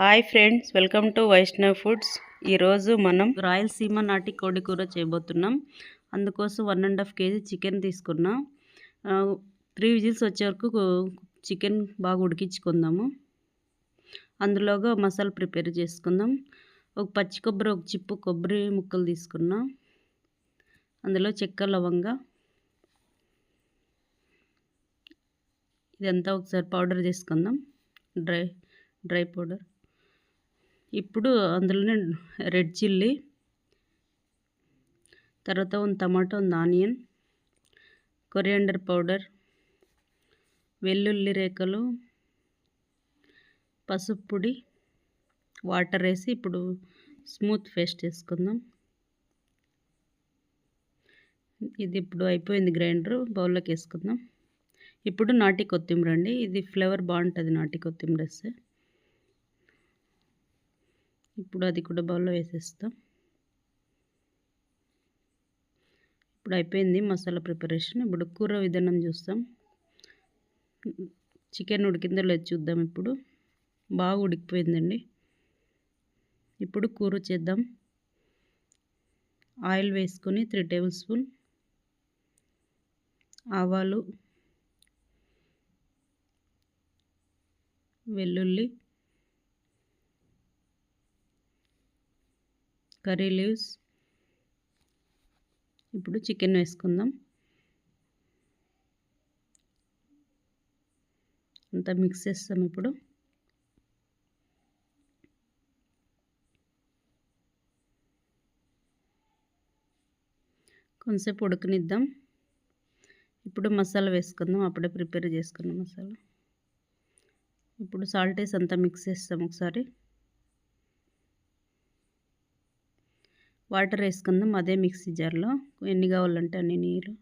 Hi friends welcome to Vaishnav foods. ఈరోజు మనం రాయలసీమ నాటి కోడి కూర చేయబోతున్నాం. అందుకోసం one and half KG chicken తీసుకున్నా. త్రీ విజిల్స్ వచ్చే వరకు చికెన్ బాగా ఉడికించుకుందాము. అందులోగా మసాలా ప్రిపేర్ చేసుకుందాం. ఒక పచ్చి కొబ్బరి ఒక చిప్పు కొబ్బరి ముక్కలు తీసుకున్నా. అందులో చెక్క లవంగా. ఇదంతా ఒకసారి పౌడర్ చేసుకుందాం. Dry dry powder. ఇప్పుడు అందులోనే రెడ్ చిల్లీ తర్వాత ಒಂದು టమాటో ಒಂದು ఆనియన్ కొరియాండర్ పౌడర్ వెల్లుల్లి రేఖలు పసుపు పొడి వాటర్ వేసి ఇప్పుడు స్మూత్ పేస్ట్ వేసుకుందాం ఇది ఇప్పుడు అయిపోయింది గ్రైండర్ బౌల్లోకి వేసుకుందాం ఇప్పుడు నాటి కొత్తిమీర అండి ఇది ఫ్లేవర్ బాగుంటుంది నాటి కొత్తిమీర వేస్తే ఇప్పుడు అది కూడా బౌల్లో వేసేస్తాం. ఇప్పుడు అయిపోయింది మసాలా ప్రిపరేషన్. ఇప్పుడు కూర విధానం చూస్తాం. చికెన్ ఉడికిందో లేదు చూద్దాం ఇప్పుడు. బాగా ఉడికిపోయిందండి. ఇప్పుడు కూర చేద్దాం. ఆయిల్ వేసుకొని త్రీ టేబుల్ స్పూన్ ఆవాలు వెల్లుల్లి కర్రీ లీవ్స్. ఇప్పుడు చికెన్ వేసుకుందాం. అంతా మిక్స్ చేస్తాం ఇప్పుడు. కొంచెంసేపు ఉడకనిద్దాం. ఇప్పుడు మసాలా వేసుకుందాం. అప్పుడే ప్రిపేర్ చేసుకున్న మసాలా. ఇప్పుడు సాల్ట్ వేసి అంతా మిక్స్ చేస్తాం ఒకసారి. వాటర్ వేసుకుందాం అదే మిక్సీ జార్లో. ఎన్ని కావాలంటే అన్ని నీళ్ళు.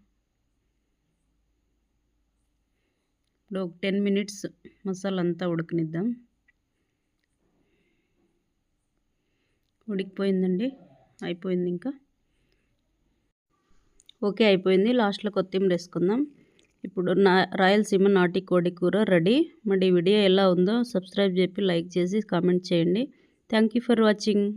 ఇప్పుడు ఒక టెన్ మినిట్స్ మసాలా అంతా ఉడకనిద్దాం. ఉడికిపోయిందండి. అయిపోయింది ఇంకా. ఓకే అయిపోయింది. లాస్ట్లో కొత్తిమీర వేసుకుందాం. ఇప్పుడు నా రాయలసీమ నాటి కోడి కూర రెడీ. మరి వీడియో ఎలా ఉందో సబ్స్క్రైబ్ చెప్పి లైక్ చేసి కామెంట్ చేయండి. Thank for watching.